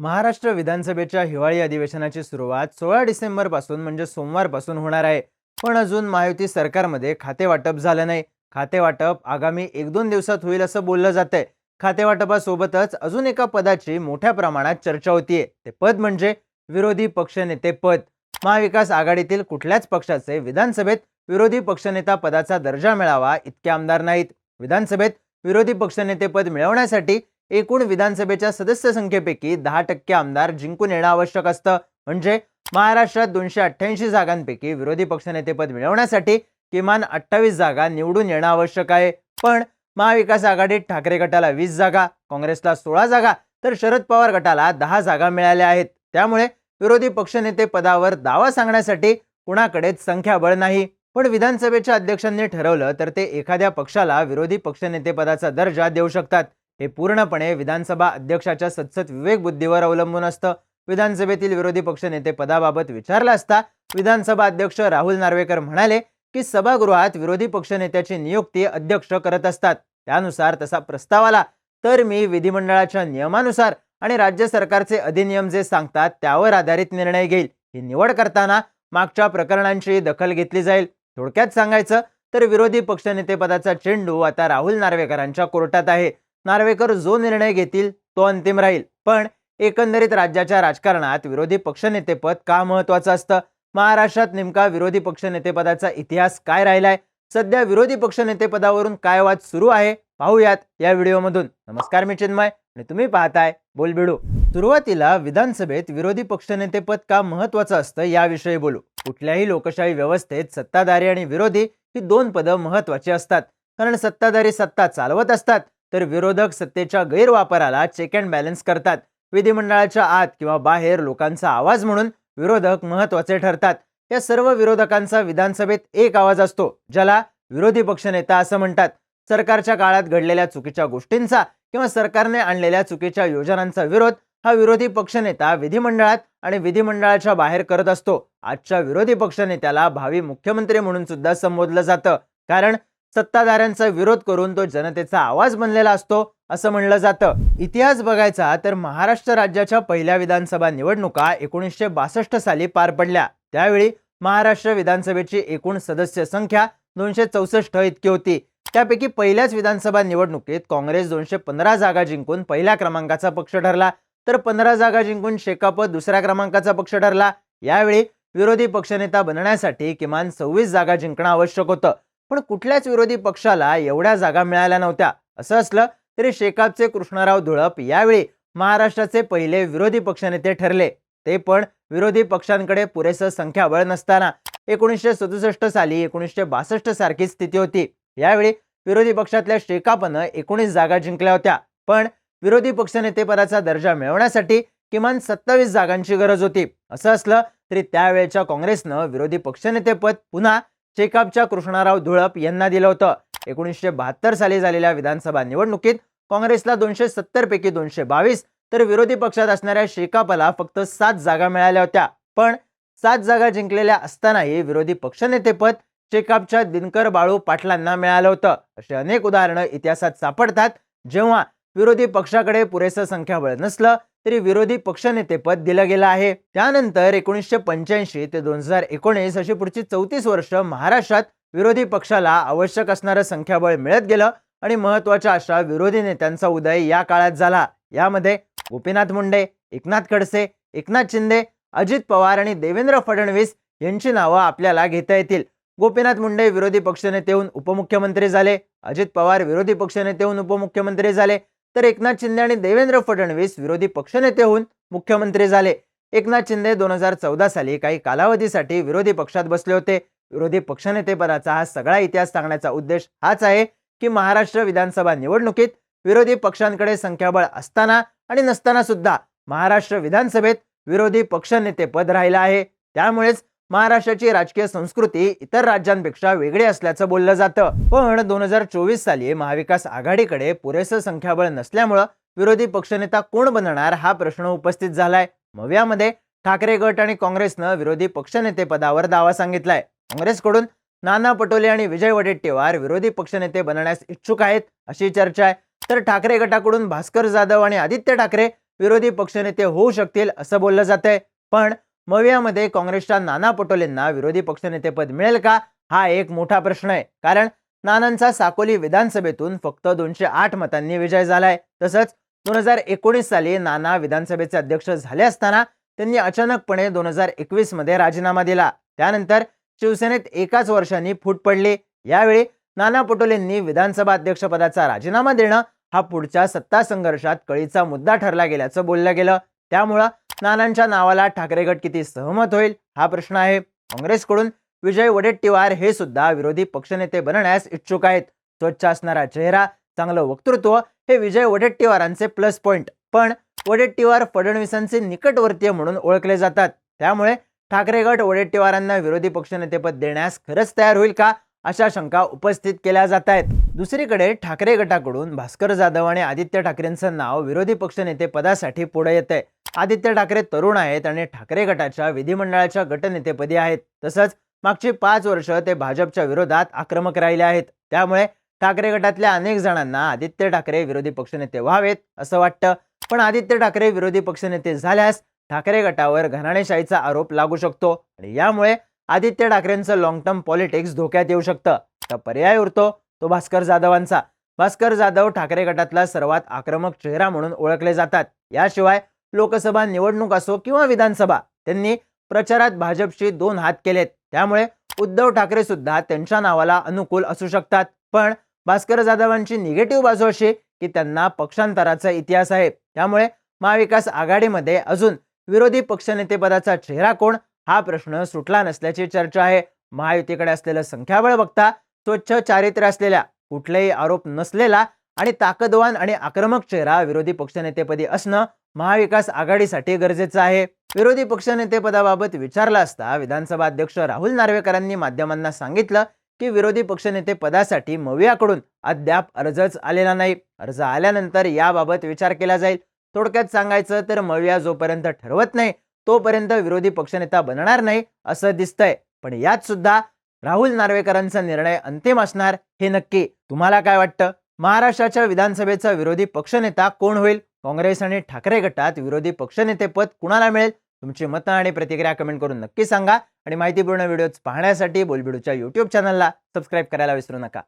महाराष्ट्र विधानसभेच्या हिवाळी अधिवेशनाची सुरुवात सोळा डिसेंबरपासून म्हणजे सोमवारपासून होणार आहे. पण अजून महायुती सरकारमध्ये खातेवाटप झालं नाही. खातेवाटप आगामी एक दोन दिवसात होईल असं बोललं जातंय. खातेवाटपासोबतच अजून एका पदाची मोठ्या प्रमाणात चर्चा होतीये. ते पद म्हणजे विरोधी पक्षनेते पद. महाविकास आघाडीतील कुठल्याच पक्षाचे विधानसभेत विरोधी पक्षनेता पदाचा दर्जा मिळावा इतके आमदार नाहीत. विधानसभेत विरोधी पक्षनेते पद मिळवण्यासाठी एकूण विधानसभेच्या सदस्य संख्येपैकी दहा टक्के आमदार जिंकून येणं आवश्यक असतं. म्हणजे महाराष्ट्रात दोनशे अठ्ठ्याऐंशी जागांपैकी विरोधी पक्षनेतेपद मिळवण्यासाठी किमान अठ्ठावीस जागा निवडून येणं आवश्यक आहे. पण महाविकास आघाडीत ठाकरे गटाला वीस जागा काँग्रेसला सोळा जागा तर शरद पवार गटाला दहा जागा मिळाल्या आहेत. त्यामुळे विरोधी पक्षनेते पदावर दावा सांगण्यासाठी कुणाकडेच संख्याबळ नाही. पण विधानसभेच्या अध्यक्षांनी ठरवलं तर ते एखाद्या पक्षाला विरोधी पक्षनेते पदाचा दर्जा देऊ शकतात. हे पूर्णपणे विधानसभा अध्यक्षाच्या सतसत विवेक बुद्धीवर अवलंबून असतं. विधानसभेतील विरोधी पक्षनेते पदाबाबत विचारला असता विधानसभा अध्यक्ष राहुल नार्वेकर म्हणाले की सभागृहात विरोधी पक्षनेत्याची नियुक्ती अध्यक्ष करत असतात. त्यानुसार तसा प्रस्ताव आला. तर मी विधिमंडळाच्या नियमानुसार आणि राज्य सरकारचे अधिनियम जे सांगतात त्यावर आधारित निर्णय घेईल. ही निवड करताना मागच्या प्रकरणांची दखल घेतली जाईल. थोडक्यात सांगायचं तर विरोधी पक्षनेते पदाचा चेंडू आता राहुल नार्वेकरांच्या कोर्टात आहे. नार्वेकर जो निर्णय घेतील तो अंतिम राहील. पण एकंदरीत राज्याच्या राजकारणात विरोधी पक्षनेतेपद का महत्वाचं असतं? महाराष्ट्रात नेमका विरोधी पक्षनेतेपदाचा इतिहास काय राहिलाय? सध्या विरोधी पक्षनेतेपदावरून काय वाद सुरू आहे? पाहूयात या व्हिडिओमधून. नमस्कार मी चिन्मय आणि तुम्ही पाहताय बोलबिडू. सुरुवातीला विधानसभेत विरोधी पक्षनेतेपद का महत्वाचं असतं याविषयी बोलू. कुठल्याही लोकशाही व्यवस्थेत सत्ताधारी आणि विरोधी ही दोन पदं महत्वाची असतात. कारण सत्ताधारी सत्ता चालवत असतात. तर विरोधक सत्तेच्या गैरवापराला चेक अँड बॅलन्स करतात. विधिमंडळाच्या आत किंवा बाहेर लोकांचा आवाज म्हणून विरोधक महत्त्वाचे ठरतात. या सर्व विरोधकांचा विधानसभेत एक आवाज असतो ज्याला विरोधी पक्षनेता असं म्हणतात. सरकारच्या काळात घडलेल्या चुकीच्या गोष्टींचा किंवा सरकारने आणलेल्या चुकीच्या योजनांचा विरोध हा विरोधी पक्षनेता विधिमंडळात आणि विधिमंडळाच्या बाहेर करत असतो. आजच्या विरोधी पक्षनेत्याला भावी मुख्यमंत्री म्हणून सुद्धा संबोधलं जातं. कारण सत्ताधाऱ्यांचा विरोध करून तो जनतेचा आवाज बनलेला असतो असं म्हणलं जातं. इतिहास बघायचा तर महाराष्ट्र राज्याच्या पहिल्या विधानसभा निवडणुका एकोणीसशे बासष्ट साली पार पडल्या. त्यावेळी महाराष्ट्र विधानसभेची एकूण सदस्य संख्या दोनशे चौसष्ट इतकी होती. त्यापैकी पहिल्याच विधानसभा निवडणुकीत काँग्रेस दोनशे पंधरा जागा जिंकून पहिल्या क्रमांकाचा पक्ष ठरला. तर पंधरा जागा जिंकून शेकाप दुसऱ्या क्रमांकाचा पक्ष ठरला. यावेळी विरोधी पक्षनेता बनण्यासाठी किमान सव्वीस जागा जिंकणं आवश्यक होतं. पण कुठल्याच विरोधी पक्षाला एवढ्या जागा मिळाल्या नव्हत्या. असं असलं तरी शेकापचे कृष्णराव धुळप यावेळी महाराष्ट्राचे पहिले विरोधी पक्षनेते ठरले. ते पण विरोधी पक्षांकडे पुरेसं संख्याबळ नसताना. एकोणीसशे सदुसष्ट साली एकोणीसशे बासष्ट सारखी स्थिती होती. यावेळी विरोधी पक्षातल्या शेकापनं एकोणीस जागा जिंकल्या होत्या. पण विरोधी पक्षनेतेपदाचा दर्जा मिळवण्यासाठी किमान सत्तावीस जागांची गरज होती. असं असलं तरी त्यावेळेच्या काँग्रेसनं विरोधी पक्षनेतेपद पुन्हा चेकापच्या कृष्णाराव धुळप यांना दिलं होतं. एकोणीसशे बहात्तर साली झालेल्या विधानसभा निवडणुकीत काँग्रेसला दोनशे सत्तर पैकी दोनशे बावीस तर विरोधी पक्षात असणाऱ्या शेकापला फक्त सात जागा मिळाल्या होत्या. पण सात जागा जिंकलेल्या असतानाही विरोधी पक्षनेतेपद चेकअपच्या दिनकर बाळू पाटलांना मिळालं होतं. अशी अनेक उदाहरणं इतिहासात सापडतात. जेव्हा विरोधी पक्षाकडे पुरेसं संख्याबळ नसलं तरी विरोधी पक्षनेतेपद दिलं गेलं आहे. त्यानंतर एकोणीसशे पंच्याऐंशी ते दोन हजार एकोणीस अशी पुढची चौतीस वर्ष महाराष्ट्रात विरोधी पक्षाला आवश्यक असणारं संख्याबळ मिळत गेलं आणि महत्त्वाच्या अशा विरोधी नेत्यांचा उदय या काळात झाला. यामध्ये गोपीनाथ मुंडे एकनाथ खडसे एकनाथ शिंदे अजित पवार आणि देवेंद्र फडणवीस यांची नावं आपल्याला घेता येतील. गोपीनाथ मुंडे विरोधी पक्षनेतेहून उपमुख्यमंत्री झाले. अजित पवार विरोधी पक्षनेतेहून उपमुख्यमंत्री झाले. तर एकनाथ शिंदे आणि देवेंद्र फडणवीस विरोधी पक्षनेते होऊन मुख्यमंत्री झाले. एकनाथ शिंदे दोन हजार चौदा साली काही कालावधीसाठी विरोधी पक्षात बसले होते. विरोधी पक्षनेतेपदाचा हा सगळा इतिहास सांगण्याचा उद्देश हाच आहे की महाराष्ट्र विधानसभा निवडणुकीत विरोधी पक्षांकडे संख्याबळ असताना आणि नसताना सुद्धा महाराष्ट्र विधानसभेत विरोधी पक्षनेतेपद राहिलं आहे. त्यामुळेच महाराष्ट्राची राजकीय संस्कृती इतर राज्यांपेक्षा वेगळी असल्याचं बोललं जातं. पण दोन हजार चोवीस साली महाविकास आघाडीकडे पुरेसं संख्याबळ नसल्यामुळं विरोधी पक्षनेता कोण बनणार हा प्रश्न उपस्थित झालाय. मव्यामध्ये ठाकरे गट आणि काँग्रेसनं विरोधी पक्षनेते पदावर दावा सांगितलाय. काँग्रेसकडून नाना पटोले आणि विजय वडेट्टीवार विरोधी पक्षनेते बनण्यास इच्छुक आहेत अशी चर्चा आहे. तर ठाकरे गटाकडून भास्कर जाधव आणि आदित्य ठाकरे विरोधी पक्षनेते होऊ शकतील असं बोललं जातंय. पण मवियामध्ये काँग्रेसच्या नाना पटोलेंना विरोधी पक्षनेतेपद मिळेल का? हा एक मोठा प्रश्न आहे. कारण नानांचा साकोली विधानसभेतून फक्त दोनशे आठ मतांनी विजय झालाय. तसंच दोन हजार एकोणीस साली नाना विधानसभेचे अध्यक्ष झाले असताना त्यांनी अचानकपणे दोन हजार एकवीसमध्ये राजीनामा दिला. त्यानंतर शिवसेनेत एकाच वर्षांनी फूट पडली. यावेळी नाना पटोलेंनी विधानसभा अध्यक्षपदाचा राजीनामा देणं हा पुढच्या सत्ता संघर्षात कळीचा मुद्दा ठरला गेल्याचं बोललं गेलं. त्यामुळं नानांच्या नावाला ठाकरे गट किती सहमत होईल? हा प्रश्न आहे. काँग्रेसकडून विजय वडेट्टीवार हे सुद्धा विरोधी पक्षनेते बनण्यास इच्छुक आहेत. स्वच्छ असणारा चेहरा चांगलं वक्तृत्व हे विजय वडेट्टीवारांचे प्लस पॉइंट पण वडेट्टीवार फडणवीसांचे निकटवर्तीय म्हणून ओळखले जातात. त्यामुळे ठाकरे गट वडेट्टीवारांना विरोधी पक्षनेतेपद देण्यास खरंच तयार होईल का? अशा शंका उपस्थित केल्या जात आहेत. दुसरीकडे ठाकरे गटाकडून भास्कर जाधव आणि आदित्य ठाकरेंचं नाव विरोधी पक्षनेते पदासाठी पुढे येत आहे आदित्य ठाकरे तरुण आहेत आणि ठाकरे गटाच्या विधिमंडळाच्या गटनेतेपदी आहेत. तसंच मागची पाच वर्ष ते भाजपच्या विरोधात आक्रमक राहिले आहेत. त्यामुळे ठाकरे गटातल्या अनेक जणांना आदित्य ठाकरे विरोधी पक्षनेते व्हावेत असं वाटतं. पण आदित्य ठाकरे विरोधी पक्षनेते झाल्यास ठाकरे गटावर घराणेशाहीचा आरोप लागू शकतो आणि यामुळे आदित्य ठाकरेंचं लॉंग टर्म पॉलिटिक्स धोक्यात येऊ शकतं. तर पर्याय उरतो तो भास्कर जाधवांचा. भास्कर जाधव ठाकरे गटातला सर्वात आक्रमक चेहरा म्हणून ओळखले जातात. याशिवाय लोकसभा निवडणूक असो किंवा विधानसभा त्यांनी प्रचारात भाजपशी दोन हात केलेत. त्यामुळे उद्धव ठाकरे सुद्धा त्यांच्या नावाला अनुकूल असू शकतात. पण भास्कर जाधवांची निगेटिव्ह बाजू अशी की त्यांना पक्षांतराचा इतिहास आहे. त्यामुळे महाविकास आघाडीमध्ये अजून विरोधी पक्षनेतेपदाचा चेहरा कोण हा प्रश्न सुटला नसल्याची चर्चा आहे. महायुतीकडे असलेलं संख्याबळ बघता स्वच्छ चारित्र्य असलेल्या कुठलेही आरोप नसलेला आणि ताकदवान आणि आक्रमक चेहरा विरोधी पक्षनेतेपदी असणं महाविकास आघाडीसाठी गरजेचं आहे. विरोधी पक्षनेतेपदाबाबत विचारला असता विधानसभा अध्यक्ष राहुल नार्वेकरांनी माध्यमांना सांगितलं की विरोधी पक्षनेते पदासाठी मवियाकडून अद्याप अर्जच आलेला नाही. अर्ज आल्यानंतर याबाबत विचार केला जाईल. थोडक्यात सांगायचं तर मविया जोपर्यंत ठरवत नाही तोपर्यंत विरोधी पक्षनेता बनणार नाही असं दिसतंय. पण यात सुद्धा राहुल नार्वेकरांचा निर्णय अंतिम असणार हे नक्की. तुम्हाला काय वाटतं? महाराष्ट्राच्या विधानसभेचा विरोधी पक्षनेता कोण होईल? काँग्रेस आणि ठाकरे गटात विरोधी पक्षनेतेपद कुणाला मिळेल? तुमची मतं आणि प्रतिक्रिया कमेंट करून नक्की सांगा. आणि माहितीपूर्ण व्हिडिओज पाहण्यासाठी बोलबिडूच्या यूट्यूब चॅनलला सबस्क्राईब करायला विसरू नका.